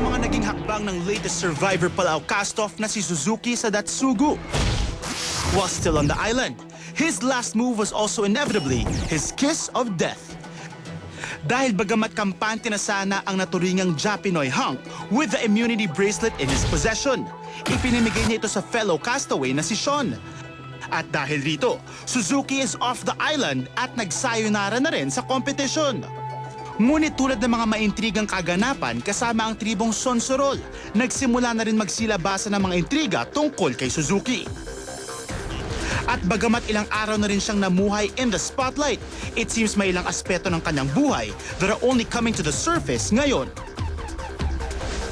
ng mga naging hakbang ng latest Survivor Palau cast-off na si Suzuki sa Datsugu. While still on the island, his last move was also inevitably his kiss of death. Dahil bagamat kampante na sana ang naturingang Japinoy hunk with the immunity bracelet in his possession, ipinimigay niya ito sa fellow castaway na si Sean. At dahil rito, Suzuki is off the island at nagsayonara na rin sa competition. Ngunit tulad ng mga maintrigang kaganapan kasama ang tribong Sonsorol, nagsimula na rin magsilabasa ng mga intriga tungkol kay Suzuki. At bagamat ilang araw na rin siyang namuhay in the spotlight, it seems may ilang aspeto ng kanyang buhay that are only coming to the surface ngayon.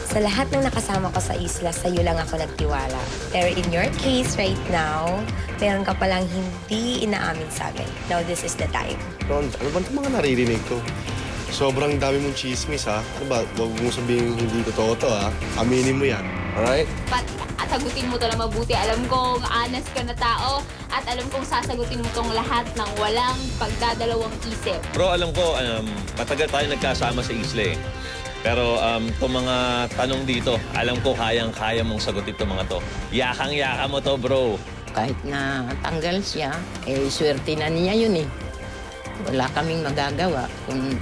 Sa lahat ng nakasama ko sa isla, sa'yo lang ako nagtiwala. Pero in your case right now, meron ka palang hindi inaamin sa amin. Now this is the time. Ron, ano ba mga naririnig ko? Sobrang dami mong chismis, ha? Ano ba? Huwag mong sabihin hindi totoo to, ha? Aminin mo yan. Alright? But sagutin mo to na mabuti. Alam kong honest ka na tao at alam kong sasagutin mo tong lahat ng walang pagdadalawang isip. Bro, alam ko, um, matagal tayo nagkasama sa isla eh. Pero um, itong mga tanong dito, alam ko kayang-kaya mong sagutin itong mga to. Yakang-yaka mo to, bro. Kahit na tanggal siya, eh swerte na niya yun eh. Wala kaming magagawa kung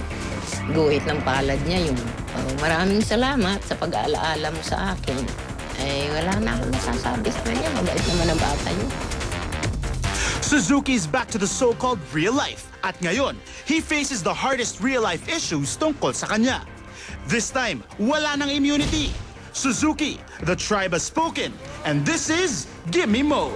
guhit ng palad niya yun. Oh, maraming salamat sa pag-aalaala mo sa akin. Eh, wala na akong masasabi sa kanya. Mabait naman ang bata niya. Suzuki is back to the so-called real life. At ngayon, he faces the hardest real-life issues tungkol sa kanya. This time, wala ng immunity. Suzuki, the tribe has spoken. And this is Gimme Mo.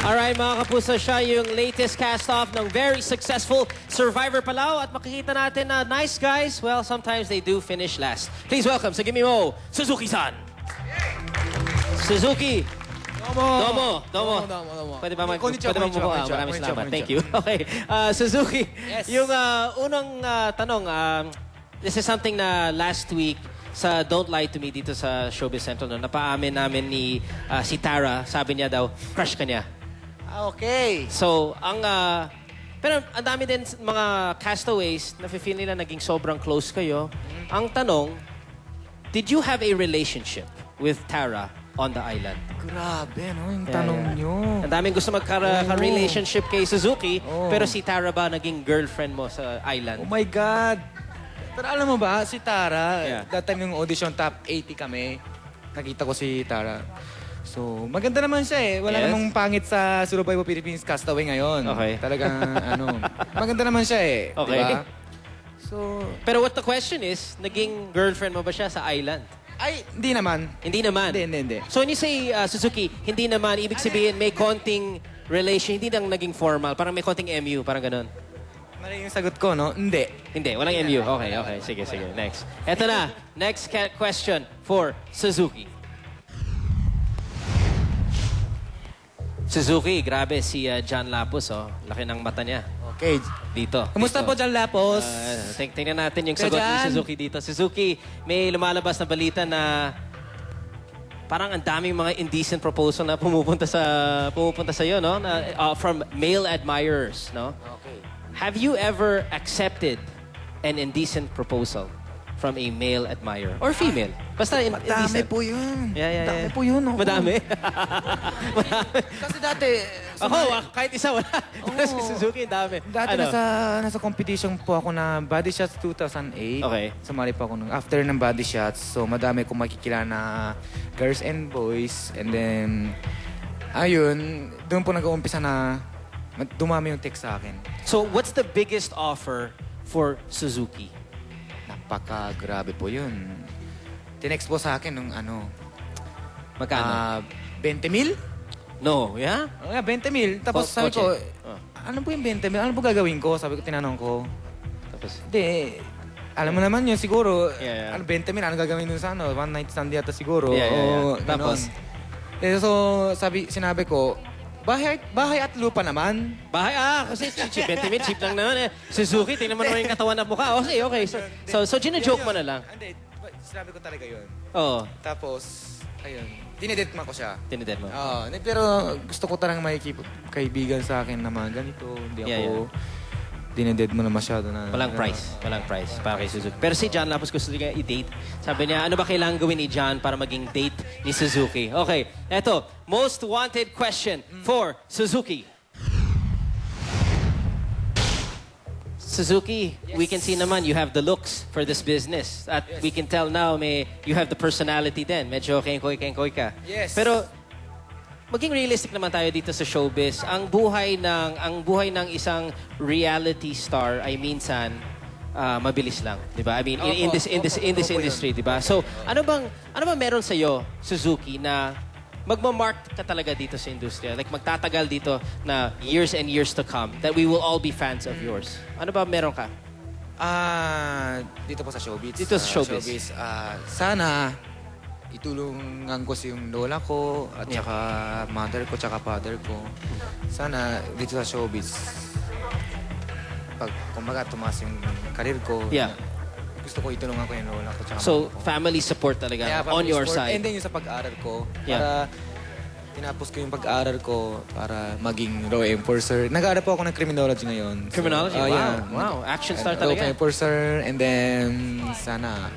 Alright mga kapuso, siya yung latest cast-off ng very successful Survivor Palau at makikita natin na nice guys, well, sometimes they do finish last. Please welcome sa Gimme Mo, Suzuki-san! Suzuki! Domo! Domo! Domo! Domo, domo. Pwede ba mag... Konnichiwa, Pwede ba konnichiwa, mabuka? konnichiwa, Maraming konnichiwa, salamat. Thank you. Okay. Uh, Suzuki, Yes. yung uh, unang uh, tanong, um, this is something na last week sa Don't Lie to Me dito sa Showbiz Central, no, napaamin namin ni uh, si Tara, sabi niya daw, crush ka niya. Ah, Okay. So, ang... ah, pero ang dami din s- mga castaways na feel nila naging sobrang close kayo. Ang tanong, did you have a relationship with Tara on the island? Grabe, no? Yung Yeah, tanong yeah. nyo. Ang daming gusto magka-relationship kay Suzuki, Oo. pero si Tara ba naging girlfriend mo sa island? Oh my God. Pero alam mo ba, si Tara, Yeah. that time yung audition top 80 kami, nakita ko si Tara. So, maganda naman siya eh. Wala Yes. namang pangit sa Survival Philippines Castaway ngayon. Okay. Talagang, ano, maganda naman siya eh. Okay. Diba? So, Pero what the question is, naging girlfriend mo ba siya sa island? ay, hindi naman. Hindi naman. Hindi, hindi, hindi. So when you say, uh, Suzuki, hindi naman, ibig sabihin may konting relation, hindi lang naging formal, parang may konting MU, parang ganun. Mali yung sagot ko, no? Hindi. Hindi, walang MU. Okay, okay. Sige, sige. Next. Eto na. Next ca- question for Suzuki. Suzuki, grabe si uh, John Lapus, oh. Laki ng mata niya. Okay. Dito. Kumusta dito. po dyan, Lapos? Uh, ting- tingnan natin yung Kuya sagot ni Jan. Suzuki dito. Suzuki, may lumalabas na balita na parang ang daming mga indecent proposal na pumupunta sa pumupunta sa iyo, no? Na, uh, from male admirers, no? okay. Have you ever accepted an indecent proposal from a male admirer or female? Basta in, Madami indecent. po yun. Yeah, yeah, Madami yeah. po yun. oo. Madami? Madami. Kasi dati, Ako, ah, kahit isa wala. Pero si Suzuki, dami. Dati Ano? nasa, nasa competition po ako na Body Shots 2008. Okay. Sumali pa ako nung after ng Body Shots. So madami kong makikilala na girls and boys. And then, ayun, doon po nag-uumpisa na ma- dumami yung text sa akin. So, what's the biggest offer for Suzuki? Napaka-grabe po yun. Tinext po sa akin nung ano, Magkano? ah, 20 mil? no, yeah? Oh, yeah, 20 mil. Tapos Ko- sabi ko, kotse. Oh. ano po yung 20 mil? Ano po gagawin ko? Sabi ko, tinanong ko. Tapos, Hindi. Alam mo naman yun, siguro. Yeah, yeah. Ano, 20 mil, ano gagawin dun sa ano? One night stand yata siguro. Yeah, yeah, yeah. O, Tapos? Eh, so, sabi, sinabi ko, bahay, bahay at lupa naman. bahay, ah, kasi cheap, 20 mil, cheap lang naman eh. Suzuki, tingnan mo naman yung katawan at mukha. Okay, okay. So, so, so gina-joke mo na lang. Hindi, sinabi ko talaga yun. Oo, oh, Tapos, ayun, dinedetma ko siya. tinidad mo. Oo, hindi, pero gusto ko talagang may kaibigan sa akin na mga ganito. Hindi Yeah, ako... dineded mo na masyado na. Walang price. Walang price para kay Suzuki. Pero si John Lapus gusto niya i-date. Sabi niya, ano ba kailangan gawin ni John para maging date ni Suzuki? Okay, eto. Most wanted question for Suzuki. Suzuki, we can see naman you have the looks for this business. At we can tell now may you have the personality din. Medyo kenkoy-kenkoy ka. Yes. Pero maging realistic naman tayo dito sa showbiz. Ang buhay ng ang buhay ng isang reality star ay minsan ah, mabilis lang, 'di ba? I mean, in, in this in this in this industry, 'di ba? So, ano bang ano bang meron sa iyo, Suzuki, na magmamark ka talaga dito sa industriya? Like magtatagal dito na years and years to come that we will all be fans of yours. Ano ba meron ka? Ah, dito po sa showbiz. Dito sa Ah, showbiz. ah, sana itulungan ko si yung lola ko at Yeah. saka mother ko tsaka father ko. Sana dito sa showbiz pag kumbaga tumaas yung karir ko. Yeah. Gusto ko itulungan ko yung lola ko tsaka So, mama ko. family support talaga Kaya on family your support. side. And then yung sa pag-aaral ko, Yeah. para tinapos ko yung pag-aaral ko para maging law enforcer. Nag-aaral po ako ng criminology ngayon. So, Criminology? ah, wow. yeah. Wow. Action star Law talaga. enforcer and then sana,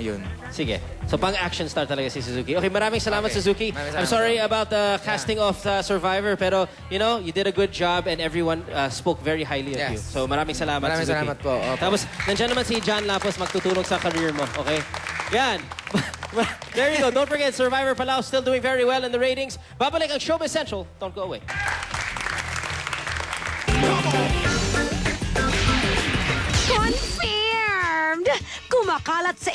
ayun. Sige. So pang action star talaga si Suzuki. Okay, maraming salamat Okay. Suzuki. Maraming I'm salamat sorry about the casting of uh, Survivor pero you know, you did a good job and everyone uh, spoke very highly of Yes. you. So maraming salamat Maraming Suzuki. salamat po. Opo. Tapos nandiyan naman si John Lapos magtutulong sa career mo, okay? Yan. There you go. Don't forget Survivor Palau still doing very well in the ratings. Babalik ang Showbiz Central. Don't go away. Confirmed! Kumakalat sa